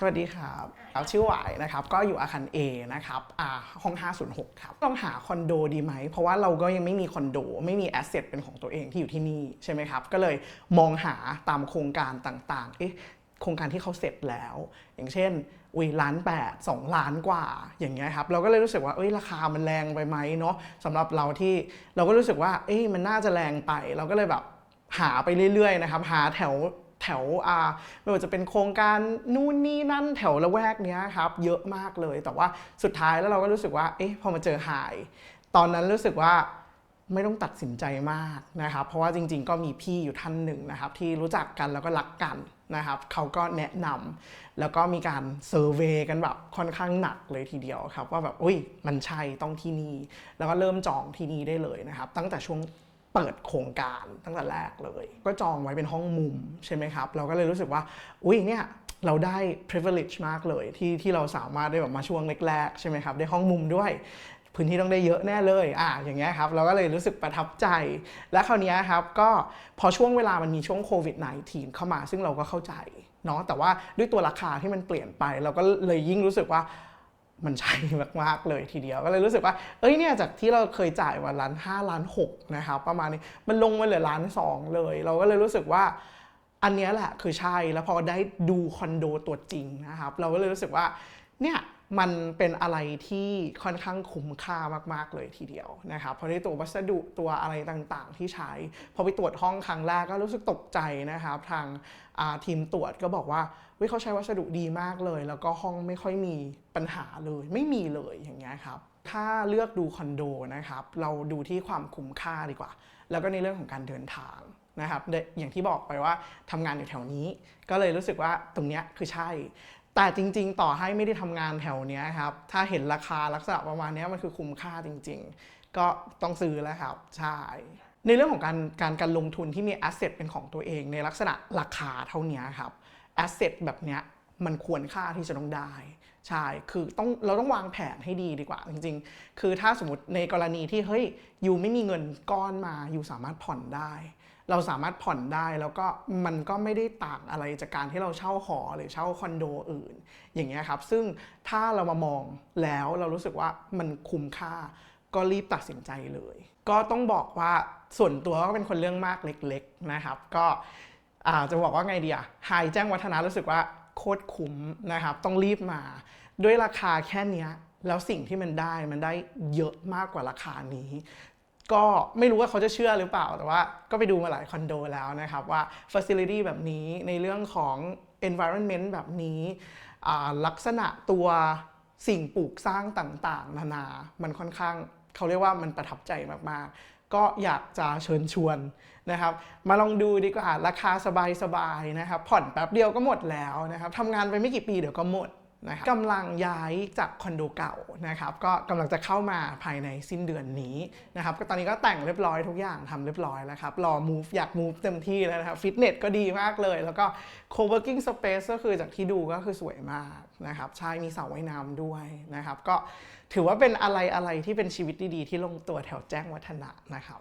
สวัสดีครับเราชื่อหวายนะครับ ก็อยู่อาคาร A นะครับอ่าห้อง 506 ครับต้องหาคอนโดดีไหม เพราะว่าเราก็ยังไม่มีคอนโด ไม่มีแอสเซทเป็นของตัวเองที่อยู่ที่นี่ใช่ไหมครับ ก็เลยมองหาตามโครงการต่างๆ เอ๊ะ โครงการที่เขาเสร็จแล้ว อย่างเช่นอุ้ยล้านแปดสองล้านกว่า อย่างเงี้ยครับ เราก็เลยรู้สึกว่า เอ้ย ราคามันแรงไปไหมเนาะสำหรับเราที่ เราก็รู้สึกว่า เอ้ย มันน่าจะแรงไป เราก็เลยแบบหาไปเรื่อยๆนะครับ หาแถว แถวอ่าไม่ว่าจะเป็นโครงการนู่นนี่นั่นแถวละแวกเนี้ยครับเยอะมากเลย แต่ว่าสุดท้ายแล้วเราก็รู้สึกว่าเอ๊ะพอมาเจอหาย ตอนนั้นรู้สึกว่าไม่ต้องตัดสินใจมากนะครับ เพราะว่าจริงๆ ก็มีพี่อยู่ท่านหนึ่งนะครับ ที่รู้จักกันแล้วก็รักกันนะครับเขาก็แนะนำแล้วก็มีการเซอร์เวยกันแบบค่อนข้างหนักเลยทีเดียวครับ ว่าแบบอุ้ยมันใช่ต้องที่นี่ แล้วก็เริ่มจองที่นี่ได้เลยนะครับ ตั้งแต่ช่วง เปิดโครงการตั้งแต่แรกเลย ก็จองไว้เป็นห้องมุมใช่ไหมครับ เราก็เลยรู้สึกว่า อุ้ยเนี่ยเราได้ privilege มากเลยที่ที่เราสามารถได้แบบมาช่วงแรกๆใช่ไหมครับ ได้ห้องมุมด้วย พื้นที่ต้องได้เยอะแน่เลยอ่าอย่างเงี้ยครับ เราก็เลยรู้สึกประทับใจ และคราวนี้ครับก็พอช่วงเวลามันมีช่วงโควิด -19 เข้ามาซึ่งเราก็เข้าใจเนาะแต่ว่าด้วยตัวราคาที่มันเปลี่ยนไป เราก็เลยยิ่งรู้สึกว่า มันใช่มากๆเลยทีเดียว ก็เลยรู้สึกว่า เอ้ยเนี่ยจากที่เราเคยจ่ายวันล้านห้าล้านหกนะครับประมาณนี้มันลงมาเหลือล้านสองเลย เราก็เลยรู้สึกว่า อันนี้แหละคือใช่แล้วพอได้ดูคอนโดตัวจริงนะครับ เราก็เลยรู้สึกว่าเนี่ย มันเป็นอะไรที่ค่อนข้างคุ้มค่ามาก ๆ เลยทีเดียวนะครับเพราะในตัววัสดุตัวอะไรต่างๆ ที่ใช้พอไปตรวจห้องครั้งแรกก็รู้สึกตกใจนะครับทางาทีมตรวจก็บอกว่าเฮ้ยเขาใช้วัสดุดีมากเลย แล้วก็ห้องไม่ค่อยมีปัญหาเลย ไม่มีเลยอย่างเงี้ยครับถ้าเลือกดูคอนโดนะครับเราดูที่ความคุ้มค่าดีกว่า แล้วก็ในเรื่องของการเดินทางนะครับอย่างที่บอกไปว่าทำงานอยู่แถวนี้ ก็เลยรู้สึกว่าตรงเนี้ยคือใช่ แต่จริง ๆ ต่อให้ไม่ได้ทำงานแถวนี้ครับ ถ้าเห็นราคาลักษณะประมาณนี้มันคือคุ้มค่าจริง ๆ ก็ต้องซื้อแล้วครับ ใช่ ในเรื่องของการการการลงทุนที่มีแอสเซทเป็นของตัวเองในลักษณะราคาเท่านี้ครับแอสเซทแบบเนี้ย มันควรค่าที่จะต้องได้ใช่คือต้องเราต้องวางแผนให้ดีดีกว่า จริง ๆ คือถ้าสมมติในกรณีที่เฮ้ยยูไม่มีเงินก้อนมายูสามารถผ่อนได้ เราสามารถผ่อนได้แล้วก็มันก็ไม่ได้ต่างอะไรจากการที่เราเช่าหอหรือเช่าคอนโดอื่น อย่างเงี้ยครับ ซึ่งถ้าเรามามองแล้วเรารู้สึกว่ามันคุ้มค่าก็รีบตัดสินใจเลย ก็ต้องบอกว่าส่วนตัวก็เป็นคนเรื่องมากเล็ก ๆ นะครับ ก็อาจะบอกว่าไงดีอะไฮแจ้งวัฒนะรู้สึกว่า โคตรคุ้มนะครับ ต้องรีบมา ด้วยราคาแค่เนี้ยแล้วสิ่งที่มันได้มันได้เยอะมากกว่าราคานี้ ก็ไม่รู้ว่าเขาจะเชื่อหรือเปล่า แต่ว่าก็ไปดูมาหลายคอนโดแล้วนะครับว่า facility แบบนี้ในเรื่องของ environment แบบนี้ลักษณะตัวสิ่งปลูกสร้างต่างๆ นานา มันค่อนข้างเขาเรียกว่ามันประทับใจมาก ๆ ก็อยากจะเชิญชวนนะครับ มาลองดูดีกว่าราคาสบายๆนะครับ ผ่อนแป๊บเดียวก็หมดแล้วนะครับทำงานไปไม่กี่ปีเดี๋ยวก็หมด นะครับกำลังย้ายจากคอนโดเก่านะครับก็กำลังจะเข้ามาภายในสิ้นเดือนนี้นะครับก็ตอนนี้ก็แต่งเรียบร้อยทุกอย่างทำเรียบร้อยแล้วครับรอ move อยาก move เต็มที่แล้วนะครับฟิตเนสก็ดีมากเลย แล้วก็ co-working space ก็คือจากที่ดูก็คือสวยมากนะครับใช่มีสระว่ายน้ำด้วยนะครับก็ถือว่าเป็นอะไรอะไรที่เป็นชีวิตดีๆ ที่ลงตัวแถวแจ้งวัฒนะนะครับ